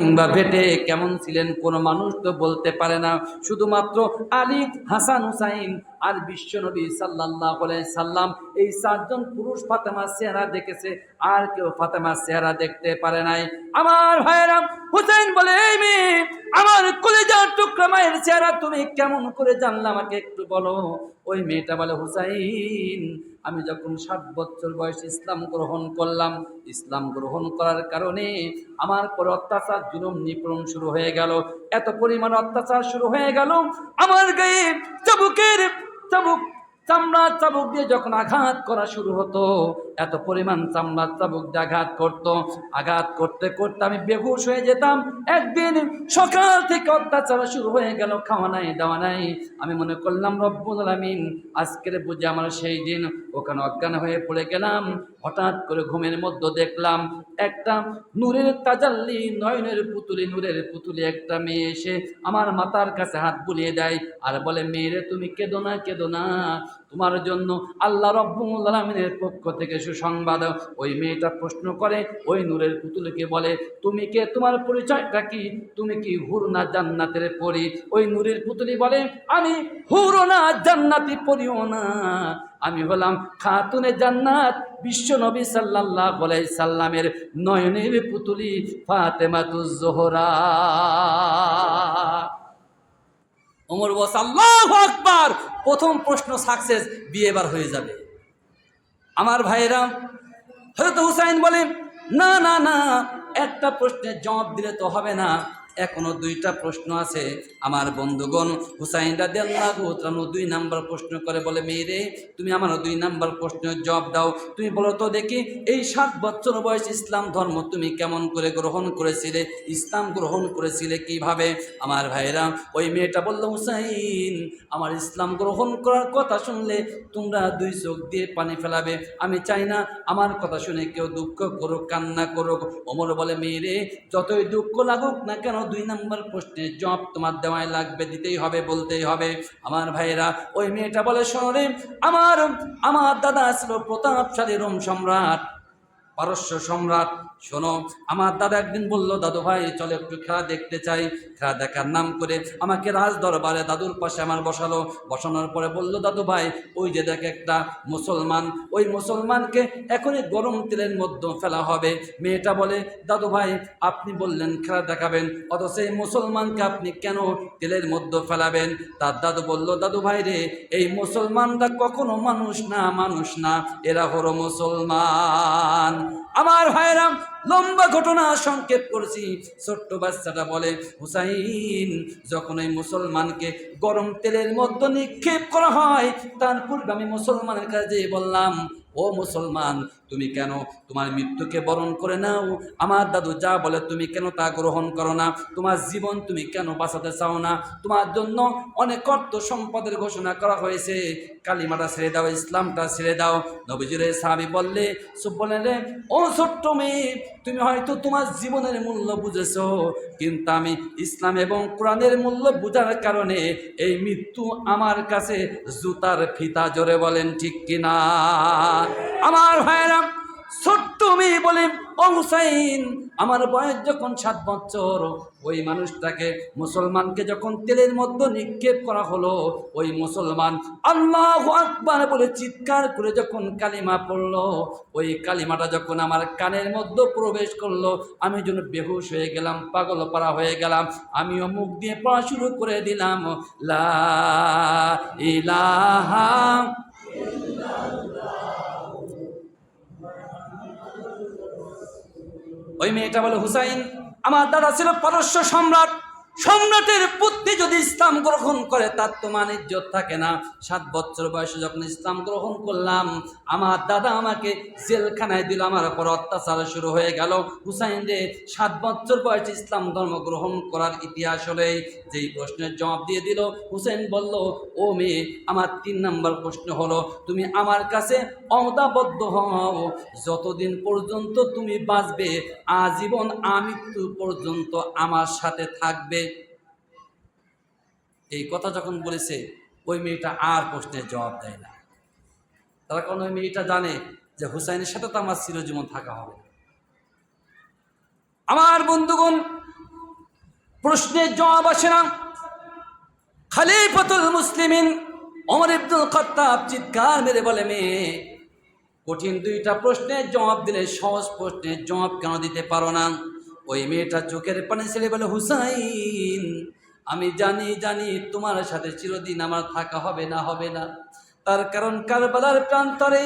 কিংবা ভেটে কেমন ছিলেন কোনো মানুষ তো বলতে পারে না। শুধুমাত্র আলী হাসান হুসাইন আর বিশ্বনবী সাল্লাহ সাল্লাম এই চারজন পুরুষ ফাতেমার চেহারা দেখেছে, আর কেউ ফাতেমার চেহারা দেখতে পারে নাই। আমার ভাইরাম হুসাইন বলে আমার কলেজার টুকরা মায়ের চেহারা তুমি কেমন করে জানলে আমাকে একটু বলো? ওই মেয়েটা বলে, হুসাইন, আমি যখন সাত বছর বয়সে ইসলাম গ্রহণ করলাম, ইসলাম গ্রহণ করার কারণে আমার পর অত্যাচার, জুলুম, নিপীড়ন শুরু হয়ে গেল। এত পরিমাণ অত্যাচার শুরু হয়ে গেল, আমার গায়ে চাবুকের চাবুক চামড়া চাবুক দিয়ে যখন আঘাত করা শুরু হতো এত পরিমাণ চামড়া চাবুক দিয়ে আঘাত করতো, আঘাত করতে করতে আমি বেহুশ হয়ে যেতাম। একদিন সকাল থেকে অত্যাচার শুরু হয়ে গেল, খাওয়া নাই, দাওয়া নাই। আমি মনে করলাম, রব্বুল আলামিন, আজকের বুঝে আমার সেই দিন। ওখানে অজ্ঞান হয়ে পড়ে গেলাম। হঠাৎ করে ঘুমের মধ্যে দেখলাম, একটা নূরের তাজাল্লি, নয়নের পুতুলি, নূরের পুতুলি একটা মেয়ে এসে আমার মাথার কাছে হাত বুলিয়ে দেয়। আর বলে মেয়েরে তুমি কেঁদো না কেঁদো না। তোমার জন্য আল্লাহ রব্বুল আলমিনের পক্ষ থেকে সুসংবাদ। ওই মেয়েটা প্রশ্ন করে, ওই নূরের পুতুলকে বলে, তুমি কে? তোমার পরিচয়টা কি? তুমি কি হুরনা জান্নাতের পরি? ওই নূরের পুতুলি বলে, আমি হুরনা জান্নাতি পরিও না। আমি হলাম খাতুনে জান্নাত বিশ্ব নবী সাল্লাল্লাহ সাল্লামের নয়নের পুতুলি ফাতেমাতুজ জোহরা। ওমর বস, আল্লাহ আকবার! প্রথম প্রশ্ন সাকসেস, বিয়ে এবার হয়ে যাবে। আমার ভাইয়েরা হয়তো হুসাইন বলেন, না না না, একটা প্রশ্নের জবাব দিলে তো হবে না। এখনও দুইটা প্রশ্ন আছে। আমার বন্ধুগণ হুসাইন রাদি আল্লাহ দুই নাম্বার প্রশ্ন করে বলে, মেয়েরে, তুমি আমার দুই নাম্বার প্রশ্নের জবাব দাও। তুমি বলো তো দেখি, এই সাত বছর বয়স ইসলাম ধর্ম তুমি কেমন করে গ্রহণ করেছিলে? ইসলাম গ্রহণ করেছিলে কীভাবে? আমার ভাইরা ওই মেয়েটা বলল, হুসাইন, আমার ইসলাম গ্রহণ করার কথা শুনলে তোমরা দুই চোখ দিয়ে পানি ফেলাবে। আমি চাই না আমার কথা শুনে কেউ দুঃখ করুক, কান্না করুক। অমর বলে, মেয়েরে, যতই দুঃখ লাগুক না কেন দুই নম্বর প্রশ্নের জব তোমার দেওয়ায় লাগবে, দিতেই হবে, বলতেই হবে। আমার ভাইয়েরা, ওই মেয়েটা বলে, শোনে আমার আমার দাদা ছিল প্রতাপশালী রোম সম্রাট। পারস্য সম্রাট, শোনো, আমার দাদা একদিন বলল, দাদু ভাই, চলো একটু খেলা দেখতে চাই। খেলা দেখার নাম করে আমাকে রাজ দরবারে দাদুর পাশে আমার বসালো। বসানোর পরে বলল, দাদু ভাই, ওই যে দেখ একটা মুসলমান, ওই মুসলমানকে এখনই গরম তেলের মধ্যে ফেলা হবে। মেয়েটা বলে, দাদু ভাই, আপনি বললেন খেলা দেখাবেন, অথচ এই মুসলমানকে আপনি কেন তেলের মধ্যে ফেলাবেন? তার দাদু বলল, দাদু ভাই রে, এই মুসলমানরা কখনো মানুষ না মানুষ না, এরা হলো মুসলমান। আমার ভাইরাম লম্বা ঘটনা সংক্ষেপ করেছি। ছোট্ট বাচ্চাটা বলে, হুসাইন, যখন এই মুসলমানকে গরম তেলের মধ্যে নিক্ষেপ করা হয়, তার পূর্বে আমি মুসলমানের কাছে বললাম, ও মুসলমান তুমি কেন তোমার মৃত্যুকে বরণ করে নাও? আমার দাদু যা বলে তুমি কেন তা গ্রহণ করো না? তোমার জীবন তুমি কেন বাঁচাতে চাও না? তোমার জন্য অনেক অর্থ সম্পদের ঘোষণা করা হয়েছে। কালিমাটা ছেড়ে দাও, ইসলামটা ছেড়ে দাও। নবীজুরে সাহাবি বললে সব বলে রে, ও ছোট্ট মেয়ে, তুমি হয়তো তোমার জীবনের মূল্য বুঝেছ, কিন্তু আমি ইসলাম এবং কোরআনের মূল্য বোঝার কারণে এই মৃত্যু আমার কাছে জুতার ফিতা জোরে বলেন ঠিক কিনা? আমার ভাইরা ছোট্ট মেয়ে বলে, ও হুসাইন, আমার বয়স যখন সাত বছর, ওই মানুষটাকে মুসলমানকে যখন তেলের মধ্যে নিক্ষেপ করা হলো, ওই মুসলমান আল্লাহ আকবার বলে চিৎকার করে যখন কালিমা পড়ল, ওই কালিমাটা যখন আমার কানের মধ্যে প্রবেশ করল, আমি যেন বেহুশ হয়ে গেলাম পাগল পাড়া হয়ে গেলাম, আমিও মুখ দিয়ে পড়া শুরু করে দিলাম, লা ইলাহা ওই মেয়েটা বলে হুসাইন আমার দাদা ছিল পারস্য সম্রাট। সম্রাটের পুত্রী যদি ইসলাম গ্রহণ করে, তার তো মান ইজ্জত থাকে না। সাত বছর বয়সে যখন ইসলাম গ্রহণ করলাম, আমার দাদা আমাকে জেলখানায় দিল। আমার উপর অত্যাচার শুরু হয়ে গেল। হুসাইন রে, সাত বছর বয়সে ইসলাম ধর্ম গ্রহণ করার ইতিহাস হলে যেই প্রশ্নের জবাব দিয়ে দিল হুসেন বলল, ও মেয়ে, আমার তিন নম্বর প্রশ্ন হলো, তুমি আমার কাছে অমদাবদ্ধ হও। যতদিন পর্যন্ত তুমি বাঁচবে, আজীবন আমৃত্যু পর্যন্ত আমার সাথে থাকবে। এই কথা যখন বলেছে, ওই মেয়েটা আর প্রশ্নের জবাব দেয় না। তার কারণ ওই মেয়েটা জানে যে হুসাইনের সাথে তো আমার চিরজীবন থাকা হবে আমার বন্ধুগণ প্রশ্নের জবাব আসে না। খালিফাতুল মুসলিমিন অমর ইবনুল খত্তাব চিৎকার মেরে বলে, মেয়ে, কঠিন দুইটা প্রশ্নের জবাব দিলে সহজ প্রশ্নের জবাব কেন দিতে পারো না? ওই মেয়েটা চোখের পানি ছেড়ে বলে, হুসাইন আমি জানি জানি তোমার সাথে চিরদিন আমার থাকা হবে না হবে না। তার কারণ কারবালার প্রান্তরে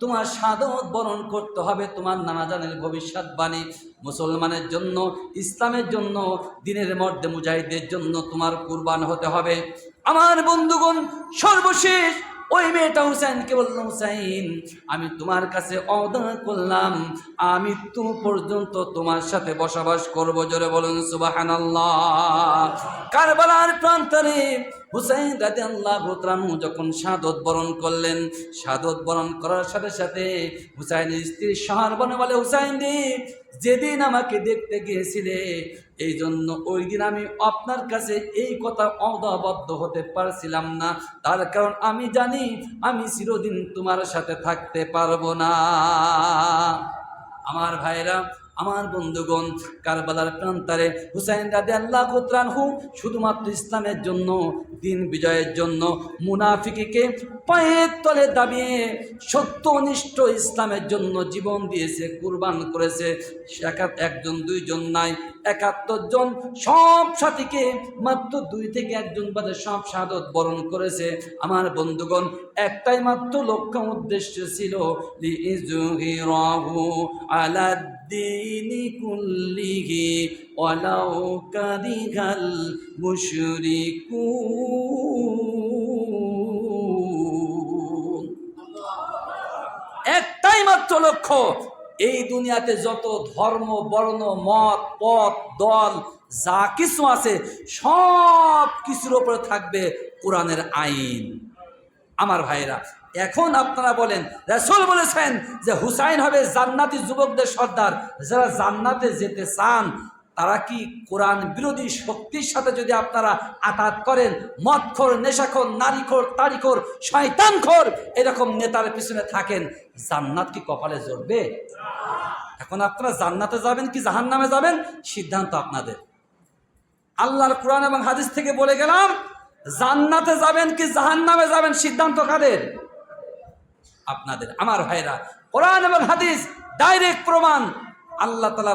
তোমার সাদত বরণ করতে হবে, তোমার নানাজানের ভবিষ্যৎবাণী মুসলমানের জন্য, ইসলামের জন্য, দিনের মধ্যে মুজাহিদের জন্য তোমার কুরবান হতে হবে। আমার বন্ধুগণ, সর্বশেষ ওই মেয়েটা হুসাইনকে বলল, হুসাইন, আমি তোমার কাছে অর্ডার করলাম। আমি তো পর্যন্ত তোমার সাথে বসবাস করব, জোরে বলুন সুবাহান কারবালার প্রান্তরে হুসাইন রাতে আল্লাহ ভোতরানু যখন সাদত বরণ করলেন সাদত বরণ করার সাথে সাথে হুসাইনের স্ত্রী সাহার বনে বলে, হুসাইন যেদিন আমাকে দেখতে গিয়েছিলে এই জন্য ওই দিন আমি আপনার কাছে এই কথা অদাবদ্ধ হতে পারছিলাম না। তার কারণ আমি জানি আমি চিরদিন তোমার সাথে থাকতে পারব না। আমার ভাইরা, আমার বন্ধুগণ, কারবালার প্রান্তারে হুসাইন রাদে আল্লাহ হু শুধুমাত্র ইসলামের জন্য দিন বিজয়ের জন্য মুনাফিকিকে পায়ের তলে দাবিয়ে সত্যনিষ্ঠ ইসলামের জন্য জীবন দিয়েছে, কুরবান করেছে। একজন, দুইজন নাই। একাত্তর জন সব সাথীকে মাত্র দুই থেকে একজন বাদে সব সাদত বরণ করেছে। আমার বন্ধুগণ, একটাই মাত্র লক্ষ্য উদ্দেশ্য ছিল একটাই মাত্র লক্ষ্য এই দুনিয়াতে যত ধর্ম, বর্ণ, মত, পথ, দল, যা কিছু আছে, সব কিছুর উপরে থাকবে কোরআনের আইন। আমার ভাইরা এখন আপনারা বলেন, রাসূল বলেছেন যে হুসাইন হবে জান্নাতি যুবকদের সর্দার। যারা জান্নাতে যেতে চান তারা কি কোরআন বিরোধী শক্তির সাথে যদি আপনারা আঘাত করেন, মদখোর, নেশাখোর, নারীখোর তারিখোর শয়তানখোর, এরকম নেতার পিছনে থাকেন, জান্নাত কি কপালে জড়বে? এখন আপনারা জান্নাতে যাবেন কি জাহান্নামে যাবেন? সিদ্ধান্ত আপনাদের। আল্লাহর কোরআন এবং হাদিস থেকে বলে গেলাম, জান্নাতে যাবেন কি জাহান্নামে যাবেন সিদ্ধান্ত কাদের? আপনাদের, আমার ভাইরা। কোরআন এবং হাদিস, ডাইরেক্ট প্রমাণ আল্লাহ তালা